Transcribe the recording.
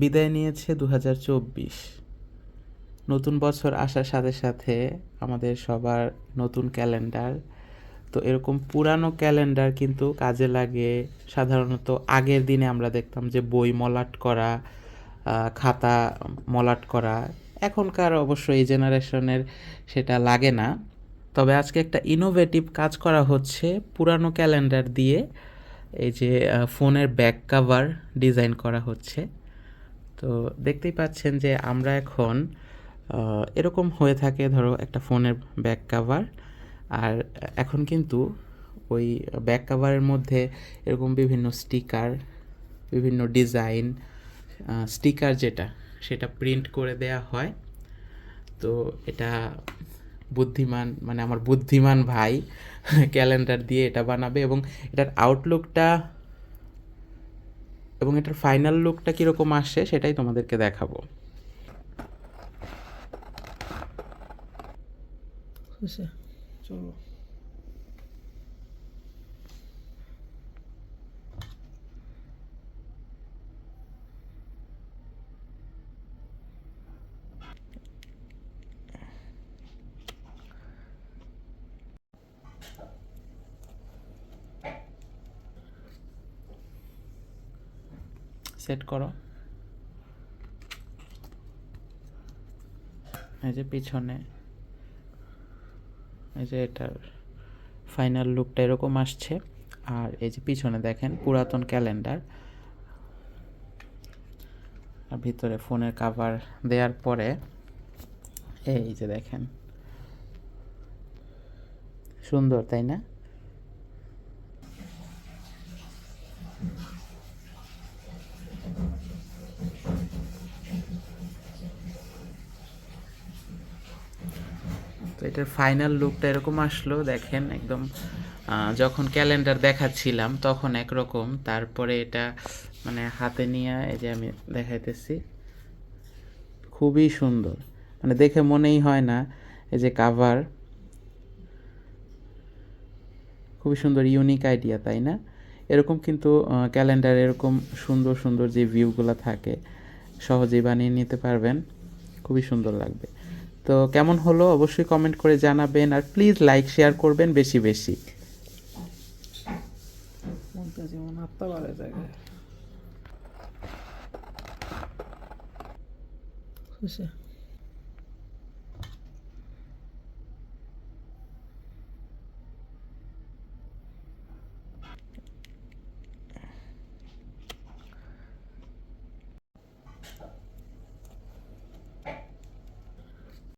বিদায় নিয়েছে দু হাজার চব্বিশ। নতুন বছর আসার সাথে সাথে আমাদের সবার নতুন ক্যালেন্ডার। তো এরকম পুরানো ক্যালেন্ডার কিন্তু কাজে লাগে সাধারণত আগের দিনে আমরা দেখতাম যে বই মলাট করা খাতা মলাট করা। এখনকার অবশ্য এই জেনারেশনের সেটা লাগে না। তবে আজকে একটা ইনোভেটিভ কাজ করা হচ্ছে পুরানো ক্যালেন্ডার দিয়ে। এই যে ফোনের ব্যাক কাভার ডিজাইন করা হচ্ছে। তো দেখতেই পাচ্ছেন যে আমরা এখন এরকম হয়ে থাকে, ধরো একটা ফোনের ব্যাক কাভার আর এখন কিন্তু ওই ব্যাক কাভারের মধ্যে এরকম বিভিন্ন স্টিকার বিভিন্ন ডিজাইন স্টিকার যেটা, সেটা প্রিন্ট করে দেয়া হয়। তো এটা বুদ্ধিমান মানে আমার বুদ্ধিমান ভাই ক্যালেন্ডার দিয়ে এটা বানাবে এবং এটার আউটলুকটা এবং এটার ফাইনাল লুকটা কীরকম আসে সেটাই তোমাদেরকে দেখাবো। চলো। সেট করো। এই যে পিছনে, এই যে এটার ফাইনাল লুকটা এরকম আসছে। আর এই যে পিছনে দেখেন পুরাতন ক্যালেন্ডার আর ভিতরে ফোনের কাভার দেওয়ার পরে এই যে দেখেন। সুন্দর, তাই না? তো এটার ফাইনাল লুকটা এরকম আসলো, দেখেন একদম যখন ক্যালেন্ডার দেখাচ্ছিলাম তখন একরকম, তারপরে এটা মানে হাতে নিয়ে এই যে আমি দেখাইতেছি, খুবই সুন্দর মানে দেখে মনেই হয় না এই যে কাভার খুবই সুন্দর ইউনিক আইডিয়া তাই না? এরকম কিন্তু ক্যালেন্ডার এরকম সুন্দর সুন্দর যে ভিউগুলো থাকে, সহজেই বানিয়ে নিতে পারবেন, খুবই সুন্দর লাগবে। তো কেমন হলো অবশ্যই কমেন্ট করে জানাবেন আর প্লিজ লাইক শেয়ার করবেন বেশি বেশি।